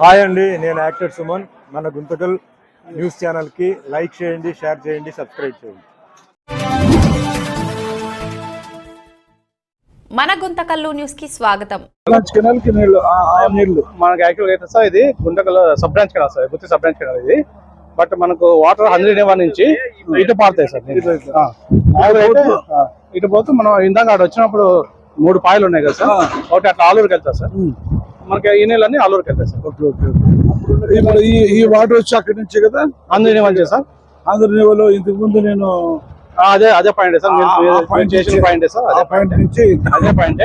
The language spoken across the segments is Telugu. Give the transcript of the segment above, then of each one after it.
హాయ్ అండి నేను యాక్టర్ సుమన్. మన గుంతకల్ న్యూస్ ఛానల్కి లైక్ చేయండి షేర్ చేయండి సబ్స్క్రైబ్ చేయండి. మన గుంతకల్లు న్యూస్కి స్వాగతం. కెనాల్కి నీళ్ళు ఆ ఆ నీళ్ళు మనకి యాక్చువల్గా అయితే సార్ ఇది Guntakal sub branch canal sir Gutti sub branch canal ఇది. బట్ మనకు వాటర్ హండ్రెడ్ వన్ నుంచి ఇటు పారుతాయి సార్ నీళ్ళు. ఆ. మామూలుగా అయితే, ఆ, ఇటు పోతే మనం ఇందాక అక్కడ వచ్చినప్పుడు మూడు పాయలు ఉన్నాయి కదా సార్ ఒకటి అట్లా ఆలూరుకి వెళ్తాయి సార్. మనకి ఈ నీళ్ళన్నీ ఆలూరుకి వెళ్తాయి సార్ ఓకే ఓకే ఓకే. ఇప్పుడు ఈ ఈ వాటర్ వచ్చి అక్కడి నుంచి కదా? హండ్రెడ్ వన్ సార్ ఆంధ్ర నేవలో ఇంతకు ముందు నేను అదే అదే పాయింట్ సార్ point చేసిన పాయింట్ సార్ అదే పాయింట్ నుంచి. అదే పాయింట్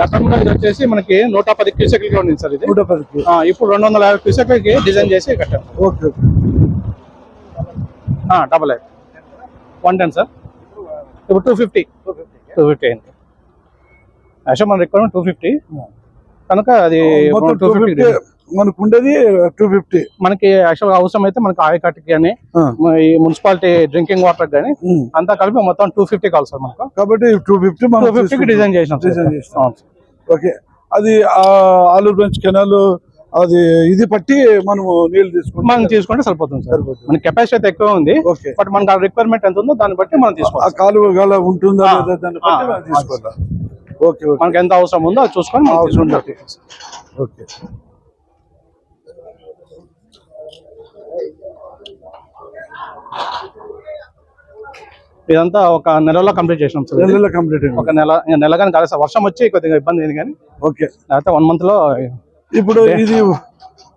గతంలో ఇది వచ్చేసి మనకి నూట పది క్యూసెక్లకి ఉంది సార్ ఇది. నూట పదికి ఆ, ఇప్పుడు రెండు వందల యాభై క్యూసెక్లకి డిజైన్ చేసి కట్టారు. Okay okay. Double eight one ten sir ఇప్పుడు టూ ఫిఫ్టీ టూ ఫిఫ్టీ అయింది. యాక్చువల్ మన రిక్వైర్మెంట్ టూ ఫిఫ్టీ కనుక అది టూ ఫిఫ్టీ ఫిఫ్టీ మనకు ఉండేది టూ ఫిఫ్టీ మనకి యాక్చువల్ అవసరం అయితే మనకి ఆయకట్టుకి కానీ ఈ మున్సిపాలిటీ డ్రింకింగ్ వాటర్ కానీ అంతా కలిపి మొత్తం టూ ఫిఫ్టీ కావాలి సార్ మనకు. కాబట్టి టూ ఫిఫ్టీ టూ మనం ఫిఫ్టీకి తీసుకుంటాం. డిజైన్ చేసినాం. డిజైన్ చేసినాం. ఓకే. అది ఆ ఆలూరు బెంచ్ కెనాల్ అది ఇది పట్టి మనము నీళ్ళు తీసుకుంటాం మనం తీసుకుంటే సరిపోతుంది సార్. మన కెపాసిటీ అయితే ఎక్కువ ఉంది బట్ మనకి రిక్వైర్మెంట్ ఎంత ఉందో దాన్ని బట్టి మనం ఆ తీసుకోవాలి కాలువ గల ఉంటుందా దాన్ని బట్టి తీసుకోవాలి. మనకి ఎంత అవసరం ఉందో అది చూసుకొని అవసరం. ఓకే. ఇదంతా ఒక నెలలో కంప్లీట్ చేసినాం సార్. నెలలో కంప్లీట్ ఒక నెల నెల కానీ కాలేదు సార్. వర్షం వచ్చి కొద్దిగా ఇబ్బంది అయింది కానీ ఓకే. లేకపోతే వన్ మంత్లో ఇప్పుడు ఇది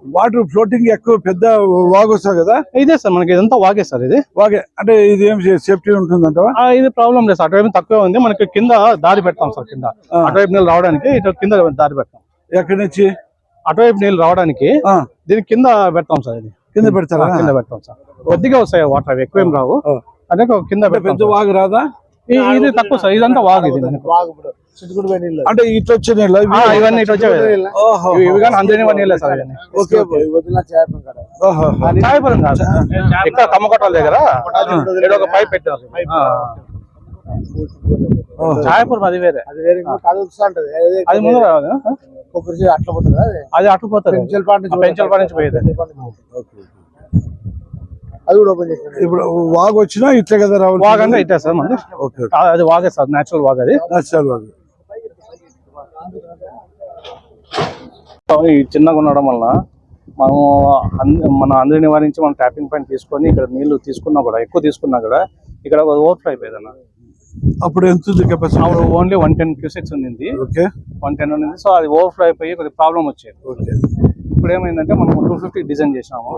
వాటర్ ఫ్లోటింగ్ ఎక్కువ పెద్ద వాగు వస్తుంది కదా? ఇదే సార్ మనకి ఇదంతా వాగే సార్ ఇది. వాగే. అంటే ఇది ఏం సేఫ్టీ ఉంటుందంటవా? ఆ, ఇది ప్రాబ్లం లేదు సార్ అటువైపు తక్కువే ఉంది. మనకి కింద దారి పెడతాం సార్ కింద. అటువైపు నీళ్ళు రావడానికి ఇటు కింద దారి పెడతాం. ఎక్కడి నుంచి? అటువైపు నీళ్ళు రావడానికి దీని కింద పెడతాం సార్ ఇది. కింద పెడతారా? కింద పెడతాం సార్. కొద్దిగా వస్తాయి వాటర్ అవి ఎక్కువేం రావు. ఆ. అదే కింద పెద్ద. వాగు రాదా? ఇది తక్కువ సార్ ఇదంతా వాగు ఇది. అంటే ఇట్లా వచ్చే నీళ్ళు ఇవన్నీ ఇటు వచ్చేవి ఓహో. ఇవి- కానీ నీళ్ళే సార్. ఓకే. చాయపురం కాదు. ఇక్కడ కమ్మకొట్టాల దగ్గర? ఇక్కడ ఒక పైప్ పెట్టారు. ఆ. ఓహో. చాయపురం అది వేరే. అది ముందు రాదు అది అటు పోతుంది పెంచల్ పాటి నుంచి పోయేది. ఇప్పుడు వాగు వచ్చినా ఇట్లే కదా రావాలి వాగ్ అంటే ఇట్టే సార్ ఓకే ఓకే అది వాగే సార్ నేచురల్ వాగ్ అది. నచ్చాలి వాగు. ఈ చిన్నగా ఉండడం వల్ల మనము మన అందరి నివారించి మనం ట్యాపింగ్ పాయింట్ తీసుకొని ఇక్కడ నీళ్ళు తీసుకున్నా కూడా ఎక్కువ తీసుకున్నా కూడా ఇక్కడ ఓవర్ఫ్లో అయిపోయేది అన్న. అప్పుడు ఎంత కెపాసిటీ అప్పుడు ఓన్లీ వన్ టెన్ క్యూసెక్స్ ఉంది ఓకే వన్ టెన్ ఉంది సో అది ఓవర్ఫ్లో అయిపోయి కొద్దిగా ప్రాబ్లం వచ్చేది. ఓకే ఇప్పుడు ఏమైందంటే మనం టూ ఫిఫ్టీ డిజైన్ చేసినాము.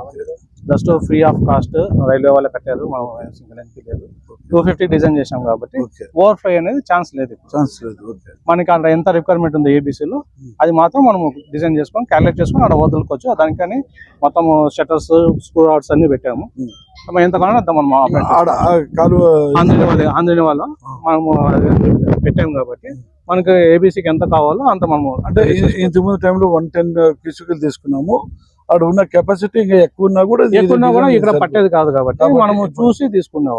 Just free of cost railway వాళ్ళే కట్టారు మనం సింగిల్ ఎంపీ లేదు టూ ఫిఫ్టీ డిజైన్ చేసాం కాబట్టి ఓకే. ఓవర్ఫ్లో అనేది ఛాన్స్ లేదు ఛాన్స్ లేదు మనకి అక్కడ ఎంత రిక్వైర్మెంట్ ఉందో ఏబీసీలో అది మాత్రం మనం డిజైన్ చేసుకొని క్యాలిక్యులేట్ చేసుకొని అక్కడ వదులుకోవచ్చు. దానికని మొత్తం షట్టర్స్ స్క్రూ అవుట్స్ అన్ని పెట్టాము. Hmm. మనం ఎంత కావాలో అంత మనం ఆపరేట్ ఆడ ఆ కాలువ ఆంధ్రని వాళ్ళ ఆంధ్రని వాళ్ళ మనము పెట్టాము కాబట్టి మనకి ఏబీసీకి ఎంత కావాలో అంత మనము అంటే ఇంతకుముందు టైంలో వన్ టెన్ క్యూసికల్ తీసుకున్నాము. అక్కడ ఉన్న కెపాసిటీ ఇంకా ఎక్కువ ఉన్నా కూడా ఇది ఎక్కువన్నా కూడా ఇక్కడ. పట్టేది కాదు కాబట్టి మనము చూసి తీసుకున్నాం.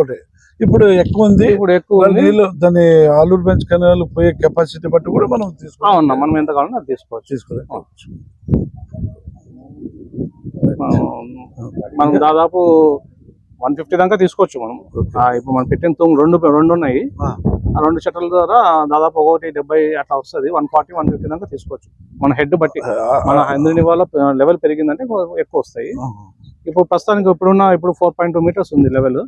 ఓకే. ఇప్పుడు ఎక్కువ ఉంది. ఇప్పుడు ఎక్కువ నీళ్ళు దాని ఆలూరు బెంచ్ కెనాల్ పోయే కెపాసిటీ బట్టి కూడా మనం ఉన్నా మనం ఎంత కావాలో అది తీసుకోవచ్చు. తీసుకోవాలి మనం దాదాపు వన్ ఫిఫ్టీ దాకా తీసుకోవచ్చు మనం. ఇప్పుడు మనం పెట్టిన తూము రెండు రెండు ఉన్నాయి. ఆ. రెండు షట్టర్ల ద్వారా దాదాపు ఒకటి డెబ్బై అట్లా వస్తుంది. వన్ ఫార్టీ వన్ ఫిఫ్టీ దాకా తీసుకోవచ్చు. మన హెడ్ బట్టి. మన హండ్రెడ్ వాళ్ళ లెవెల్ పెరిగిందంటే ఎక్కువ వస్తాయి. ఇప్పుడు ప్రస్తుతానికి ఇప్పుడున్న ఇప్పుడు ఫోర్ పాయింట్ టూ మీటర్స్ ఉంది లెవెల్.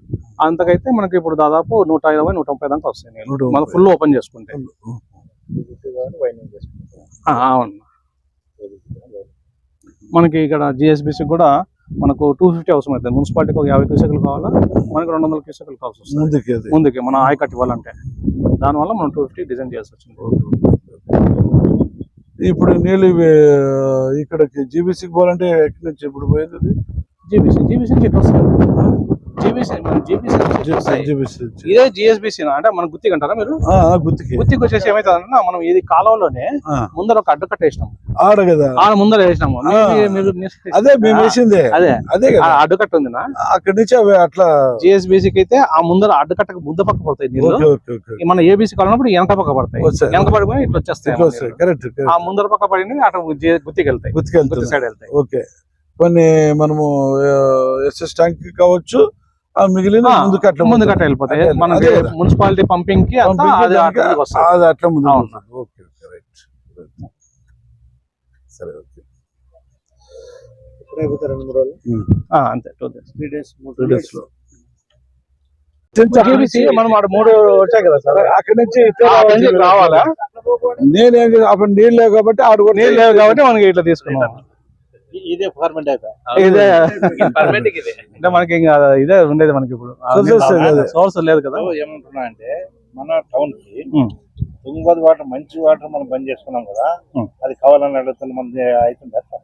అంతకైతే మనకి ఇప్పుడు దాదాపు నూట ఇరవై నూట ముప్పై దాకా వస్తాయి మనం. ఫుల్ ఓపెన్ చేసుకుంటే. అవును. మనకి ఇక్కడ జిఎస్బిసి కూడా మనకు టూ ఫిఫ్టీ అవసరం అవుతుంది మున్సిపాలిటీకి ఒక యాభై క్యూసెక్లు కావాలా? మనకి రెండు వందల క్యూసెక్లు కావాల్సి వస్తుంది. ముందుకి ముందుకి మనం ఆయకట్టు ఇవ్వాలంటే. దానివల్ల మనం టూ ఫిఫ్టీ డిజైన్ చేయాల్సి వచ్చింది. ఇప్పుడు నీళ్ళు ఇక్కడికి జీబీసీకి పోవాలంటే ఎక్కడి నుంచి ఇప్పుడు పోయేది? జీబీసీ జీబీసీ నుంచి ఇట్లా వస్తుంది? ఇదే జిఎస్బిసి అంటే మనం గుత్తికి అంటారా మీరు గుర్తుకి గుత్తికి. వచ్చేసి ఏమైతుందన్నా మనం ఇది కాలంలోనే ముందర ఒక అడ్డు కట్టేసినాం. ఆడ కదా? ఆ ముందర వేసినాము. అదే మేము వేసిందే. అదే. అదే అడ్డుకట్ట ఉంది అక్కడి నుంచి అవి అట్లా జిఎస్బిసికి అయితే ఆ ముందర అడ్డుకట్టకు ముద్ద పక్క పడతాయి నీళ్ళు. మన ఏబీసీ కాలన్నప్పుడు వెనక పక్క పడతాయి. వెనక పడిపోయి ఇట్లా వచ్చేస్తాయి కరెక్ట్ ఆ ముందర పక్క పడినవి అటు గుత్తికి వెళ్తాయి. గుత్తి గుర్తుకెళ్తుంది సైడ్ వెళ్తాయి. ఓకే. కొన్ని మనము ఎస్ఎస్ ట్యాంక్ కావచ్చు మిగిలిన ఆ, ముందుకు అట్లా ముందు కట్ట వెళ్ళిపోతాయి. మనకి. మున్సిపాలిటీ పంపింగ్కి అది అట్లా ముందు. Okay okay right. సరే ఓకే. అంతే two days. Three days two days. లో మనం మూడు వచ్చాయి కదా సార్? అక్కడి నుంచి రావాలి. అప్పుడు నీళ్ళు లేవు కాబట్టి ఆడు కూడా నీళ్ళు లేవు కాబట్టి మనకి ఇట్లా తీసుకున్నాం. ఇదే ఫార్మెంట్ అయిపోయి? ఇదే. అంటే మనకి ఇంకా ఇదే ఉండేది మనకి ఇప్పుడు లేదు. సోర్స్ లేదు కదా. ఏమంటున్నా అంటే మన టౌన్కి. తుంగభద్ర వాటర్ మంచి వాటర్ మనం బంద్ చేసుకున్నాం కదా. అది కావాలని అడుగుతుంది మన అవుతుంది అట్లా.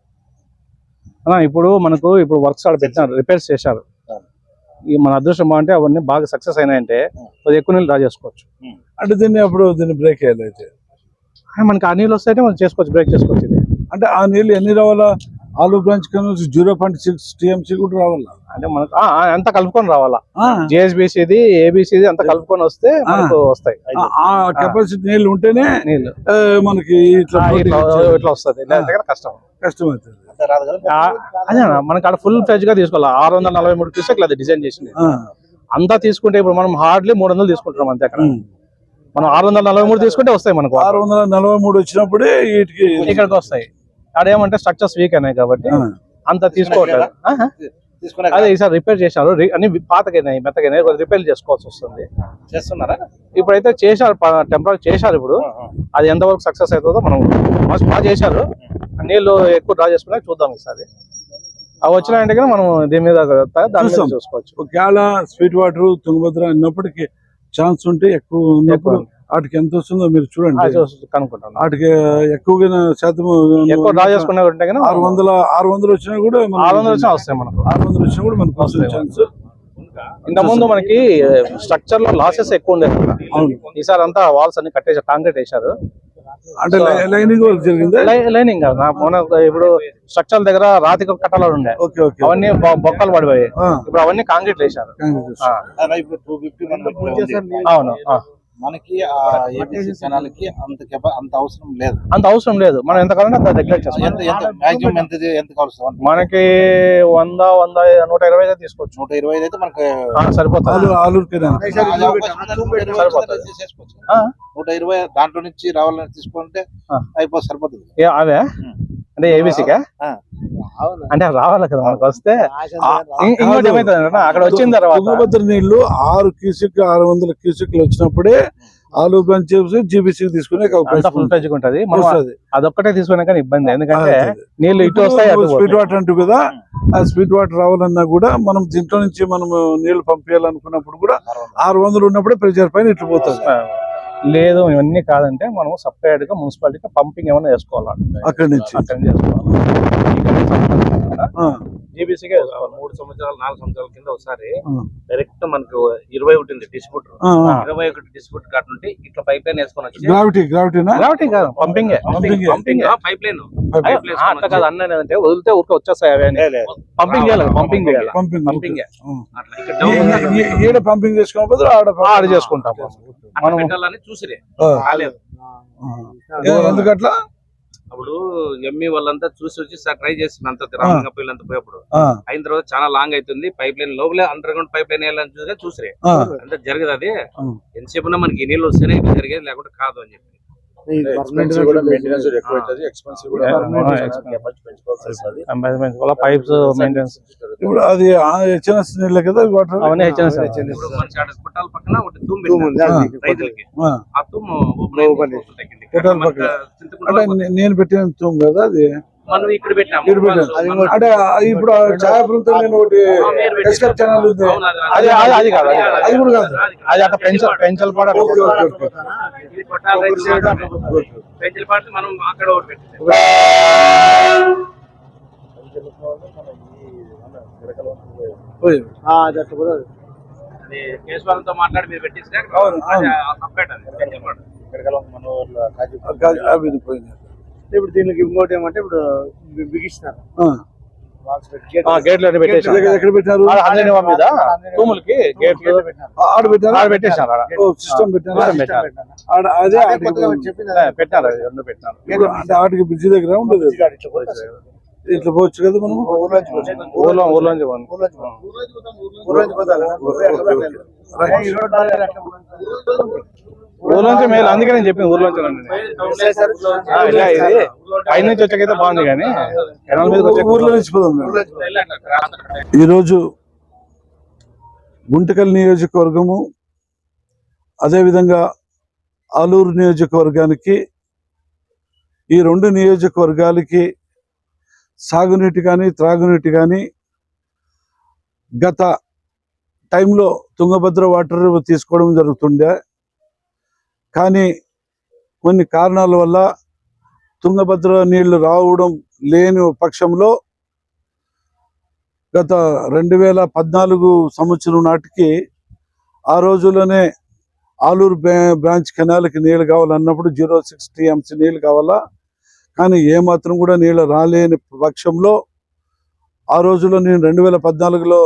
ఇప్పుడు మనకు ఇప్పుడు వర్క్స్ ఆడ పెట్టినారు రిపేర్స్ చేశారు. ఈ మన అదృష్టం అంటే అవన్నీ బాగా సక్సెస్ అయినాయంటే కొద్దిగా ఎక్కువ నీళ్ళు డ్రా చేసుకోవచ్చు. అంటే దీన్ని అప్పుడు దీన్ని బ్రేక్ చేయాలి అయితే? ఆ, మనకి ఆ నీళ్ళు వస్తే మనం చేసుకోవచ్చు బ్రేక్ చేసుకోవచ్చు ఇది. అంటే ఆ నీళ్ళు ఎన్ని రావాలా? ఆలు బ్రాంచ్ కన్నా జీరో పాయింట్ సిక్స్ టీఎంసీ కూడా రావాలా? అంటే మనకు అంతా కలుపుకొని రావాలా? జేఎస్బిసిది ఏబిసిది అంతా కలుపుకొని వస్తే మనకు వస్తాయి. ఆ- కెపాసిటీ నీళ్ళు ఉంటేనే నీళ్ళు. మనకి ఇట్లా ఇట్లా వస్తుంది. కష్టం. కష్టం అవుతుంది అదే మనకి ఆడ ఫుల్ ఫ్లెజ్గా తీసుకోవాలి? ఆరు వందల నలభై మూడు క్యూసెక్లు అది డిజైన్ చేసింది. అంతా తీసుకుంటే ఇప్పుడు మనం హార్డ్లీ మూడు వందలు తీసుకుంటున్నాం అంతే అక్కడ. మనం ఆరు వందల నలభై మూడు తీసుకుంటే వస్తాయి మనకు. ఆరు వందల నలభై మూడు వచ్చినప్పుడే వీటికి ఇక్కడికి వస్తాయి. ఆడ ఏమంటే స్ట్రక్చర్స్ వీక్ అయినాయి కాబట్టి అంత తీసుకోవట్లేదు. అదే ఈసారి రిపేర్ చేశారు. అన్ని పాతకైనాయి మెత్తగైనాయి కొద్దిగా రిపేర్ చేసుకోవాల్సి వస్తుంది. చేస్తున్నారా? ఇప్పుడైతే చేశారు టెంపరీ చేశారు ఇప్పుడు. అది ఎంతవరకు సక్సెస్ అవుతుందో మనం మస్తు బాగా చేశారు. నీళ్ళు ఎక్కువ డ్రా చేసుకున్నా చూద్దాం ఈసారి. అవి వచ్చినాయంటే కానీ మనం దీని మీద. చూసుకోవచ్చు. ఒకవేళ స్వీట్ వాటర్ తుంగభద్ర అన్నప్పటికీ ఛాన్స్ ఉంటే ఎక్కువ ఉన్నప్పుడు వాటికి ఎంత వస్తుందో మీరు చూడండి. కనుక్కుంటాను. వాటికి ఎక్కువగా శాతం ఎక్కువ డ్రా చేసుకునే ఉంటే కానీ ఆరు వందల ఆరు వందలు వచ్చినా కూడా ఆరు వందలు వచ్చినా వస్తాయి మనకు. ఆరు వందలు వచ్చినా కూడా మనకు వస్తుంది. ఛాన్స్ ఇంత ముందు మనకి స్ట్రక్చర్లో లాసెస్ ఎక్కువ ఉండేది. ఈసారి అంతా వాల్స్ అన్ని కట్టేసి కాంక్రీట్ వేశారు. అంటే లైనింగ్ జరిగిందా? లైనింగ్ కాదు. మొన్న ఇప్పుడు స్ట్రక్చర్ దగ్గర రాతి కట్టలు ఉండే. Okay okay. అవన్నీ బొక్కలు పడిపోయాయి. ఇప్పుడు అవన్నీ కాంక్రీట్ వేశారు. అవును ఆ. మనకి ఆ ఏబిసి జనాలకి అంత అంత అవసరం లేదు. అంత అవసరం లేదు. మనం ఎంత కావాలంటే అంత ఎంత చేస్తాం. ఎంత మాక్సిమం ఎంత ఎంత కావాలి మనకి వంద వంద నూట ఇరవై అయితే తీసుకోవచ్చు. నూట ఇరవై ఐదు అయితే మనకి ఆ, సరిపోతుంది. అది నూట ఇరవై దాంట్లో నుంచి రావాలని తీసుకుంటే ఆ. అయిపోతే సరిపోతుంది. ఏ, అవే? అంటే ఏబీసీకా ఆ. అంటే రావాలి కదా మనకు వస్తే. ఇంకోటి ఏమైతుంది అక్కడ వచ్చిన తర్వాత. తుంగభద్ర నీళ్ళు ఆరు క్యూసిక్ ఆరు వందల క్యూసిక్లు వచ్చినప్పుడే ఆలు బ్రాంచ్ జీబీసీ తీసుకునే ఫుల్ ఫ్లెజ్ ఉంటుంది. అదొక్కటే తీసుకున్నా కానీ ఇబ్బంది. ఎందుకంటే నీళ్ళు ఇటు వస్తాయి పోతాయి. వాటర్ అంటూ కదా ఆ. స్పీడ్ వాటర్ రావాలన్నా కూడా మనం దీంట్లో నుంచి మనం నీళ్ళు పంపించాలనుకున్నప్పుడు కూడా ఆరు వందలు ఉన్నప్పుడే ప్రెజర్ పైన ఇట్లు పోతుంది. లేదు ఇవన్నీ కాదంటే మనం సపరేట్గా మున్సిపాలిటీకి పంపింగ్ ఏమైనా చేసుకోవాలి అక్కడి నుంచి. అక్కడ చేసుకోవాలి. ఆ, జీబీసీకే మూడు సంవత్సరాలు నాలుగు సంవత్సరాల కింద ఒకసారి డైరెక్ట్ మనకు ఇరవై ఒకటి ఉంది ఆ. ఇరవై ఒకటి డిస్ట్రిబ్యూటర్ కార్డు నుండి ఇట్లా పైప్ లైన్ వేసుకొని వచ్చి గ్రావిటీ గ్రావిటీనా గ్రావిటీ కాదు పంపింగే పంపింగ్ పైప్ లైన్. అట్లా కాదు అన్న ఏంటంటే వదిలితే ఊరికే వచ్చేస్తాయి అవి పంపింగ్ చేయాలి పంపింగ్ చేయాలి. పంపింగ్ పంపింగ్ అట్లా ఇక్కడ డౌన్ ఈ- ఈ- ఈడ పంపింగ్ చేసుకోకపోతే ఆడ చేసుకుంటాం. మనం పెట్టాలని చూసిరే. కాలేదు ఎందుకట్లా? అప్పుడు ఎంఈ వాళ్ళంతా చూసి వచ్చి సార్ ట్రై చేసిన అంత అంతా పోయేప్పుడు. ఆ, అయిన తర్వాత చాలా లాంగ్ అవుతుంది పైప్ లైన్ లోపలే అండర్ గ్రౌండ్ పైప్ లైన్ వేయాలని చూసే చూసిరే. అంత జరగదు అది. ఎంతసేపు మనకి నీళ్ళు వస్తేనే జరిగేది లేకుంటే కాదు అని చెప్పి. పైప్స్ మెయింటెనెన్స్ ఇప్పుడు అది హెచ్ఎన్ఎస్ నీళ్ళే కదా వాటర్ అవన్నీ పుట్టాల పక్కన రైతులకి. నేను పెట్టిన తూము కదా అది? మనం ఇక్కడ అంటే ఇప్పుడు ఆ ఛాయాపృతం నేను ఒకటి ఎస్కప్ ఛానల్ ఉంది. అది- కాదు, అది కాదు. అది కూడా కాదు. అది అక్కడ పెంచల్ పెంచల్ పాడ పాటు. మనం అక్కడ ఒకటి కేశవరంతో మాట్లాడి మీరు. సపరేట్ అది అవి పోయినాయి. ఇప్పుడు దీనికి ఇంకోటి ఏమంటే ఇప్పుడు బిగిస్తున్నారు ఆ. గేట్లు అన్ని పెట్టేసాం ఎక్కడ ఎక్కడ పెట్టారు ఆడ హండ్రెడ్ మీద? తూములకి గేట్లు ఆ, ఆడ పెట్టారు ఆడ సిస్టమ్ పెట్టారు. అదే రెండు అంటే బ్రిడ్జి దగ్గర ఉండదు. ఇట్లా పోవచ్చు కదా. మనం ఊర్లోంచి పోతాం. ఊర్లో ఊర్లోంచి పోను. ఊర్లోంచి పోతాం. ఊర్లోంచి మేలు. అందుకే నేను చెప్పింది ఊర్లోంచి ఇలా ఇది. పైనుంచి వచ్చాకైతే బాగుంది కానీ కెనాల్ మీద ఊర్లో నుంచి. ఈరోజు గుంటకల్ నియోజకవర్గము అదేవిధంగా ఆలూరు నియోజకవర్గానికి ఈ రెండు నియోజకవర్గాలకి సాగునీటి కానీ త్రాగునీటి కానీ గత టైంలో తుంగభద్ర వాటర్ తీసుకోవడం జరుగుతుండే. కానీ కొన్ని కారణాల వల్ల తుంగభద్ర నీళ్ళు రావడం లేని పక్షంలో గత రెండు వేల పద్నాలుగు సంవత్సరం నాటికి ఆ రోజుల్లోనే ఆలూరు బ్రా- బ్రాంచ్ కెనాల్కి నీళ్ళు కావాలన్నప్పుడు జీరో సిక్స్ టీఎంసీ నీళ్ళు కావాలా? కానీ ఏమాత్రం కూడా నీళ్ళు రాలేని పక్షంలో ఆ రోజుల్లో నేను రెండు వేల పద్నాలుగులో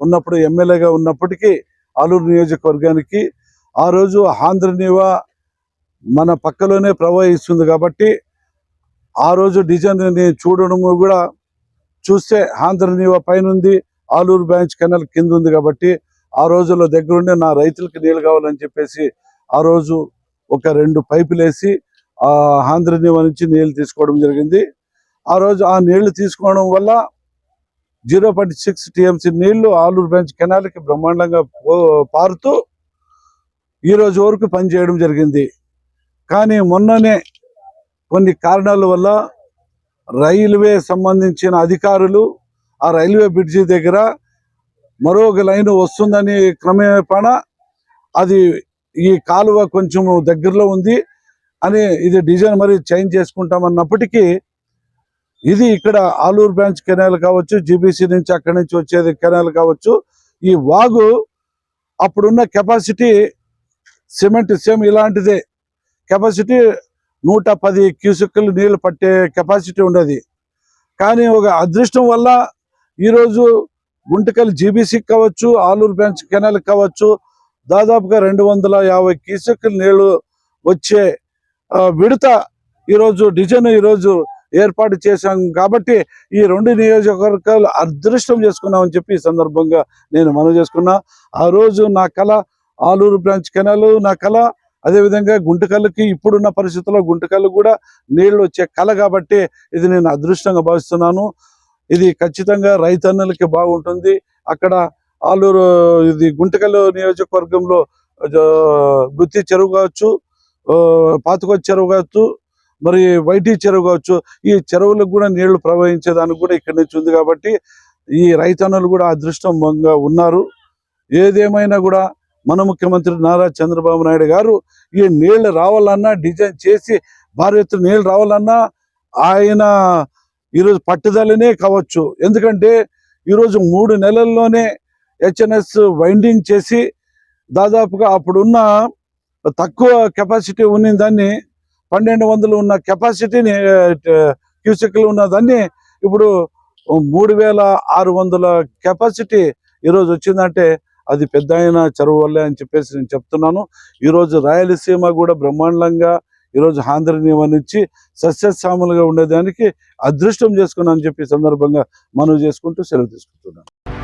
ఉన్నప్పుడు ఎమ్మెల్యేగా ఉన్నప్పటికీ ఆలూరు నియోజకవర్గానికి ఆ రోజు ఆంధ్ర నీవా మన పక్కలోనే ప్రవహిస్తుంది కాబట్టి ఆ రోజు డిజైన్ చూడడం కూడా చూస్తే ఆంధ్ర పైనుంది పైన ఉంది ఆలూరు బ్రాంచ్ కెనాల్ కింద ఉంది కాబట్టి ఆ రోజుల్లో దగ్గరుండి నా రైతులకు నీళ్ళు కావాలని చెప్పేసి ఆ రోజు ఒక రెండు పైపులు వేసి ఆ ఆంధ్ర నుంచి నీళ్ళు తీసుకోవడం జరిగింది. ఆ రోజు ఆ నీళ్ళు తీసుకోవడం వల్ల జీరో పాయింట్ సిక్స్ టీఎంసీ నీళ్ళు ఆలూరు బ్రాంచ్ కెనాల్కి బ్రహ్మాండంగా పారుతూ ఈ రోజు వరకు పనిచేయడం జరిగింది. కానీ మొన్ననే కొన్ని కారణాల వల్ల రైల్వే సంబంధించిన అధికారులు ఆ రైల్వే బ్రిడ్జి దగ్గర మరొక లైన్ వస్తుందని క్రమేపణ అది ఈ కాలువ కొంచెం దగ్గరలో ఉంది అని ఇది డిజైన్ మరి చేంజ్ చేసుకుంటామన్నప్పటికీ ఇది ఇక్కడ ఆలూరు బ్రాంచ్ కెనాల్ కావచ్చు జీబీసీ నుంచి అక్కడి నుంచి వచ్చేది కెనాల్ కావచ్చు ఈ వాగు అప్పుడున్న కెపాసిటీ సిమెంట్ సేమ్ ఇలాంటిదే. కెపాసిటీ నూట పది క్యూసెక్కులు నీళ్ళు పట్టే కెపాసిటీ ఉండేది. కానీ ఒక అదృష్టం వల్ల ఈరోజు గుంటకల్ జీబీసీ కావచ్చు ఆలూరు బ్రాంచ్ కెనాల్ కావచ్చు దాదాపుగా రెండు వందల యాభై క్యూసెక్కులు నీళ్ళు వచ్చే విడత ఈరోజు డిజైన్ ఈరోజు ఏర్పాటు చేశాం. కాబట్టి ఈ రెండు నియోజకవర్గాలు అదృష్టం చేసుకున్నామని చెప్పి ఈ సందర్భంగా నేను మనవి చేసుకున్నా. ఆ రోజు నా కళ ఆలూరు బ్రాంచ్ కెనాల్ నా కళ. అదేవిధంగా గుంటకల్లుకి ఇప్పుడున్న పరిస్థితుల్లో గుంటకల్లు కూడా నీళ్ళు వచ్చే కళ కాబట్టి ఇది నేను అదృష్టంగా భావిస్తున్నాను. ఇది ఖచ్చితంగా రైతన్నలకి బాగుంటుంది. అక్కడ ఆలూరు ఇది గుంటకల్లు నియోజకవర్గంలో ఆ, గుత్తి చెరువు కావచ్చు పాతకొచ్చి చెరువు కావచ్చు మరి వైటి చెరువు కావచ్చు ఈ చెరువులకు కూడా నీళ్ళు ప్రవహించేదానికి కూడా ఇక్కడి నుంచి ఉంది కాబట్టి ఈ రైతన్నలు కూడా అదృష్టంగా ఉన్నారు. ఏదేమైనా కూడా మన ముఖ్యమంత్రి నారా చంద్రబాబు నాయుడు గారు ఈ నీళ్ళు రావాలన్నా డిజైన్ చేసి భారీ ఎత్తున నీళ్ళు రావాలన్నా ఆయన ఈరోజు పట్టుదలనే కావచ్చు. ఎందుకంటే ఈరోజు మూడు నెలల్లోనే హెచ్ఎన్ఎస్ వైండింగ్ చేసి దాదాపుగా అప్పుడున్న తక్కువ కెపాసిటీ ఉన్న దాన్ని పన్నెండు వందలు ఉన్న కెపాసిటీని క్యూసెక్లు ఉన్న దాన్ని ఇప్పుడు మూడు వేల ఆరు వందల కెపాసిటీ ఈరోజు వచ్చిందంటే అది పెద్ద ఆయన చెరువు వల్లే అని చెప్పేసి నేను చెప్తున్నాను. ఈరోజు రాయలసీమ కూడా బ్రహ్మాండంగా ఈరోజు ఆంధ్ర నుంచి సస్యశ్యామలుగా ఉండేదానికి అదృష్టం చేసుకున్నాను అని చెప్పి సందర్భంగా మనవి చేసుకుంటూ సెలవు తీసుకుంటున్నాను.